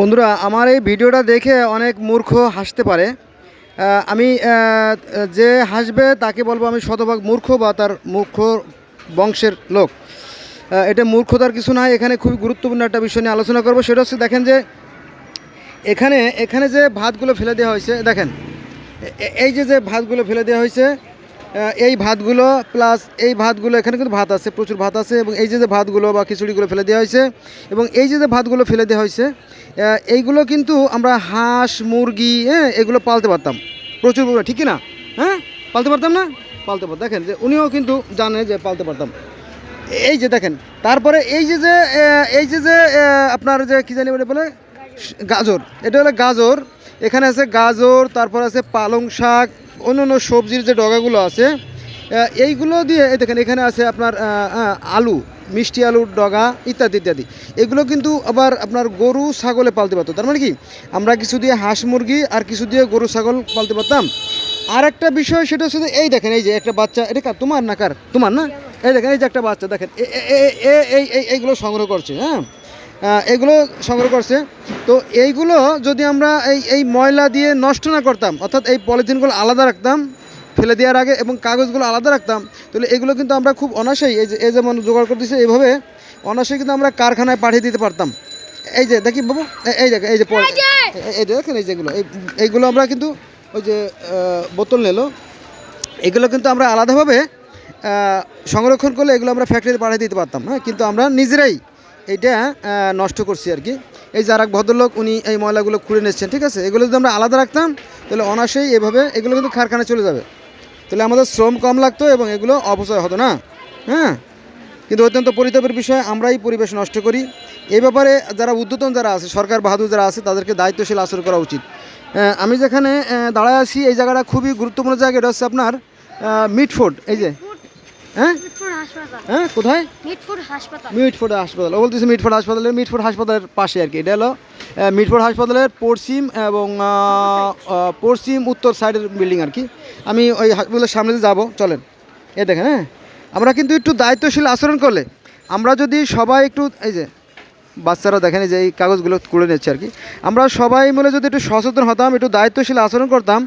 বন্ধুরা, আমার এই ভিডিওটা দেখে অনেক মূর্খ হাসতে পারে। আমি যে হাসবে তাকে বলব আমি শতভাগ মূর্খ বা তার মূর্খ বংশের লোক। এটা মূর্খতার কিছু নয় এখানে খুবই গুরুত্বপূর্ণ একটা বিষয় নিয়ে আলোচনা করব। সেটা হচ্ছে, দেখেন যে, এখানে এখানে যে ভাতগুলো ফেলে দেওয়া হয়েছে, দেখেন এই যে যে ভাতগুলো ফেলে দেওয়া হয়েছে এই ভাতগুলো প্লাস এই ভাতগুলো এখানে কিন্তু ভাত আছে প্রচুর ভাত আছে এবং এই যে যে ভাতগুলো বা খিচুড়িগুলো ফেলে দেওয়া হয়েছে এবং এই যে যে ভাতগুলো ফেলে দেওয়া হয়েছে এইগুলো কিন্তু আমরা হাঁস মুরগি হ্যাঁ এগুলো পালতে পারতাম। প্রচুর ঠিক না? হ্যাঁ? পালতে পারতাম না? পালতে পারতাম। দেখেন যে উনিও কিন্তু জানে যে পালতে পারতাম। এই যে দেখেন তারপরে এই যে যে এই যে যে আপনার যে কী জানি বলে? বলে গাজর। এটা হলো গাজর। এখানে আছে গাজর তারপর আছে পালং শাক অন্য অন্য সবজির যে ডগাগুলো আছে এইগুলো দিয়ে, এই দেখেন, এখানে আছে আপনার আলু, মিষ্টি আলুর ডগা ইত্যাদি ইত্যাদি। এগুলো কিন্তু আবার আপনার গরু ছাগলে পালতে পারতো। তার মানে কি? আমরা কিছু দিয়ে হাঁস মুরগি আর কিছু দিয়ে গরু ছাগল পালতে পারতাম। আর একটা বিষয় সেটা হচ্ছে এই দেখেন, এই যে একটা বাচ্চা, এটা কার? তোমার না কার? তোমার না? এই দেখেন, এই যে একটা বাচ্চা, দেখেন এইগুলো সংগ্রহ করছে হ্যাঁ? এগুলো সংগ্রহ করছে। তো এইগুলো যদি আমরা এই এই ময়লা দিয়ে নষ্ট না করতাম অর্থাৎ এই পলিথিনগুলো আলাদা রাখতাম ফেলে দেওয়ার আগে এবং কাগজগুলো আলাদা রাখতাম তাহলে এগুলো কিন্তু আমরা খুব অনাসেই এই যে এই যেমন জোগাড় করতেছে এইভাবে অনাসেই কিন্তু আমরা কারখানায় পাঠিয়ে দিতে পারতাম। এই যে দেখি বাবু এই দেখেন এই যে এই যে! দেখেন এই যেগুলো এইগুলো আমরা কিন্তু ওই যে বোতল নিলো। এগুলো কিন্তু আমরা আলাদাভাবে সংরক্ষণ করলে এগুলো আমরা ফ্যাক্টরিতে পাঠিয়ে দিতে পারতাম হ্যাঁ? কিন্তু আমরা নিজেরাই আহ, নষ্ট করছি আর কি। এই যে আর ভদ্রলোক উনি এই ময়লাগুলো খুঁড়ে নিচ্ছেন ঠিক আছে? এগুলো যদি আমরা আলাদা রাখতাম তাহলে অনাসেই এভাবে এগুলো কিন্তু কারখানায় চলে যাবে। তাহলে আমাদের শ্রম কম লাগতো এবং এগুলো অপচয় হতো না হ্যাঁ? কিন্তু অত্যন্ত পরিতাপের বিষয় আমরাই পরিবেশ নষ্ট করি। এই ব্যাপারে যারা উদ্যতন যারা আছে সরকার বাহাদুর যারা আছে তাদেরকে দায়িত্বশীল আচরণ করা উচিত। আমি যেখানে দাঁড়ায় আছি এই জায়গাটা খুবই গুরুত্বপূর্ণ জায়গা এটা হচ্ছে আপনার মিটফোর্ড এই যে হ্যাঁ? হ্যাঁ কোথায়? মিটফোর্ড হাসপাতাল। মিটফোর্ড হাসপাতাল। ও বলতেছে মিটফোর্ড হাসপাতালের মিটফোর্ড হাসপাতালের পাশে আর কি এটা হলো মিটফোর্ড হাসপাতালের পশ্চিম এবং পশ্চিম উত্তর সাইডের বিল্ডিং আর কি। আমি ওই হাসপাতালের সামনে যাব চলেন। এ দেখেন হ্যাঁ? আমরা কিন্তু একটু দায়িত্বশীল আচরণ করলে আমরা যদি সবাই একটু এই যে বাচ্চারা দেখেন যে এই কাগজগুলো কুড়ে নিচ্ছে আর কি। আমরা সবাই মিলে যদি একটু সচেতন হতাম, একটু দায়িত্বশীল আচরণ করতাম,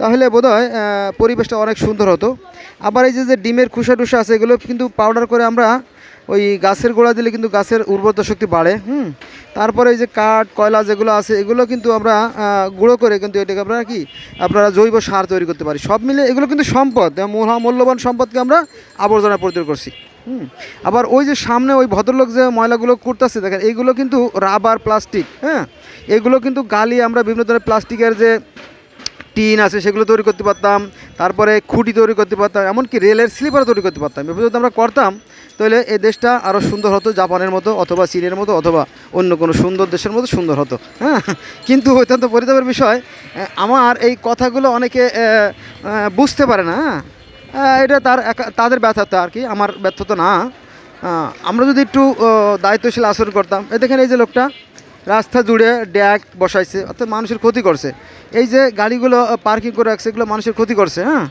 তাহলে বোধহয় পরিবেশটা অনেক সুন্দর হতো। আবার এই যে যে ডিমের খুসা টুসা আছে, এগুলো কিন্তু পাউডার করে আমরা ওই গাছের গোড়া দিলে কিন্তু গাছের উর্বরতা শক্তি বাড়ে, হুম? তারপরে এই যে কাঠ, কয়লা যেগুলো আছে, এগুলো কিন্তু আমরা গুঁড়ো করে কিন্তু এটাকে আমরা কি, আপনারা জৈব সার তৈরি করতে পারি। সব মিলে এগুলো কিন্তু সম্পদ মূল্যবান সম্পদকে আমরা আবর্জনা পরিত্যাগ করছি। হুম। আবার ওই যে সামনে ওই ভদ্রলোক যে ময়লাগুলো করতেছে দেখেন, এইগুলো কিন্তু রাবার প্লাস্টিক হ্যাঁ? এগুলো কিন্তু গালি আমরা বিভিন্ন ধরনের প্লাস্টিকের যে টিন আছে, সেগুলো তৈরি করতে পারতাম, তারপরে খুঁটি তৈরি করতে পারতাম, এমনকি রেলের স্লিপার তৈরি করতে পারতাম। এভাবে যদি আমরা করতাম, তাহলে এই দেশটা আরও সুন্দর হতো, জাপানের মতো, অথবা চীনের মতো, অথবা অন্য কোনো সুন্দর দেশের মতো সুন্দর হতো হ্যাঁ? কিন্তু অত্যন্ত পরিতাপের বিষয় আমার এই কথাগুলো অনেকে বুঝতে পারে না হ্যাঁ? এটা তার তাদের ব্যর্থতা আর কি, আমার ব্যর্থতা না। আমরা যদি একটু দায়িত্বশীল আচরণ করতাম। এ দেখেন এই যে লোকটা, রাস্তা জুড়ে ড্যাক বসাইছে, অর্থাৎ মানুষের ক্ষতি করছে। এই যে গাড়িগুলো পার্কিং করে রাখছে, এগুলো মানুষের ক্ষতি করছে হ্যাঁ?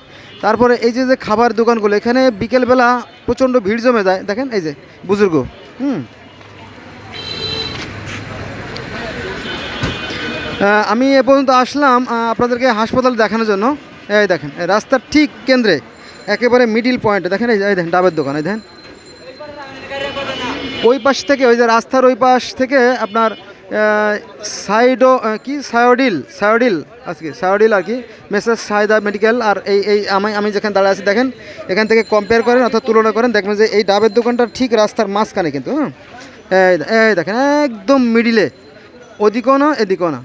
তারপরে এই যে যে খাবার দোকানগুলো, এখানে বিকেলবেলা প্রচণ্ড ভিড় জমে যায়। দেখেন এই যে, বুজুর্গ, হুম? আমি এ পর্যন্ত আসলাম আপনাদেরকে হাসপাতাল দেখানোর জন্য। এই দেখেন রাস্তার ঠিক কেন্দ্রে একেবারে মিডিল পয়েন্ট দেখেন, এই দেখেন, ডাবের দোকান, এই দেখেন। ওই পাশ থেকে, ওই যে রাস্তার ওই পাশ থেকে আপনার সাইডো কি? সায়োডিল সায়োডিল আজকে, সায়োডিল আর কি মেসেজ সাইদা মেডিকেল আর এই এই আমি আমি যেখানে দাঁড়িয়ে আছি, দেখেন, এখান থেকে কম্পেয়ার করেন অর্থাৎ তুলনা করেন, দেখবেন যে এই ডাবের দোকানটা ঠিক রাস্তার মাঝখানে কিন্তু হ্যাঁ এই দেখেন, একদম মিডিলে ওদিকেও না, এদিকেও না।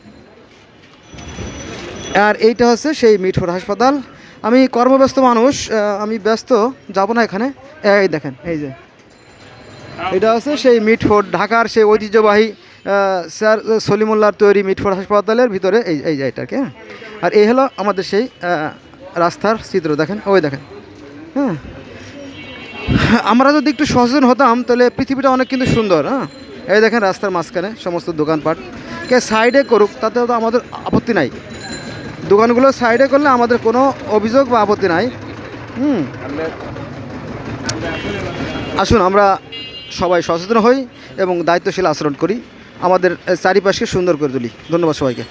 আর এইটা হচ্ছে সেই মিটফোর হাসপাতাল। আমি কর্মব্যস্ত মানুষ আমি ব্যস্ত, যাব না এখানে। এই দেখেন, এই যে। এটা হচ্ছে সেই মিটফোর্ড ঢাকার সেই ঐতিহ্যবাহী স্যার সলিমুল্লাহর তৈরি মিটফোর্ড হাসপাতালের ভিতরে এই এই জায়গাটাকে হ্যাঁ। আর এই হলো আমাদের সেই রাস্তার চিত্র, দেখেন, ওই দেখেন হ্যাঁ। আমরা যদি একটু সচেতন হতাম, তাহলে পৃথিবীটা অনেক কিন্তু সুন্দর হ্যাঁ। এই দেখেন, রাস্তার মাঝখানে সমস্ত দোকানপাট। কে সাইডে করুক তাতে তো আমাদের আপত্তি নাই। দোকানগুলো সাইডে করলে আমাদের কোনো অভিযোগ বা আপত্তি নাই। হুম। আসুন, আমরা সবাই সচেতন হই এবং দায়িত্বশীল আচরণ করি। আমাদের চারিপাশকে সুন্দর করে তুলি। ধন্যবাদ সবাইকে।